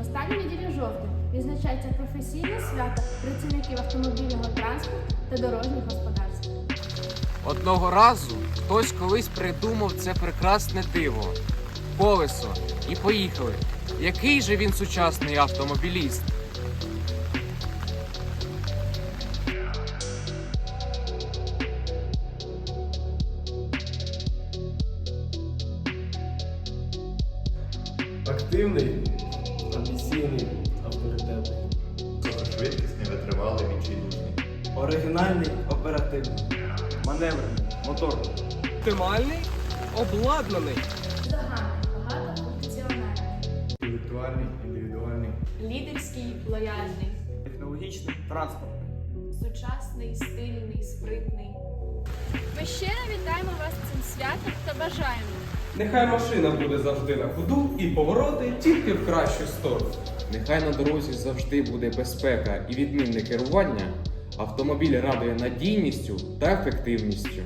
останню неділю жовтня відзначається професійне свято працівників автомобільного транспорту та дорожнього господарства. Одного разу хтось колись придумав це прекрасне диво колесо і поїхали. Який же він сучасний автомобіліст? Активний, амбіційний, авторитетний. Швидкісний, витривалий, відчайдушний. Оригінальний, оперативний. Маневрений, моторний. Оптимальний, обладнаний. Заганий, багатофункціональний, Інтелектуальний, індивідуальний. Лідерський, лояльний, Технологічний, транспортний. сучасний, стильний, спритний. Ми щиро вітаємо вас цим святом та бажаємо Нехай машина буде завжди на ходу і повороти тільки в кращу сторону. Нехай на дорозі завжди буде безпека і відмінне керування. Автомобіль радує надійністю та ефективністю.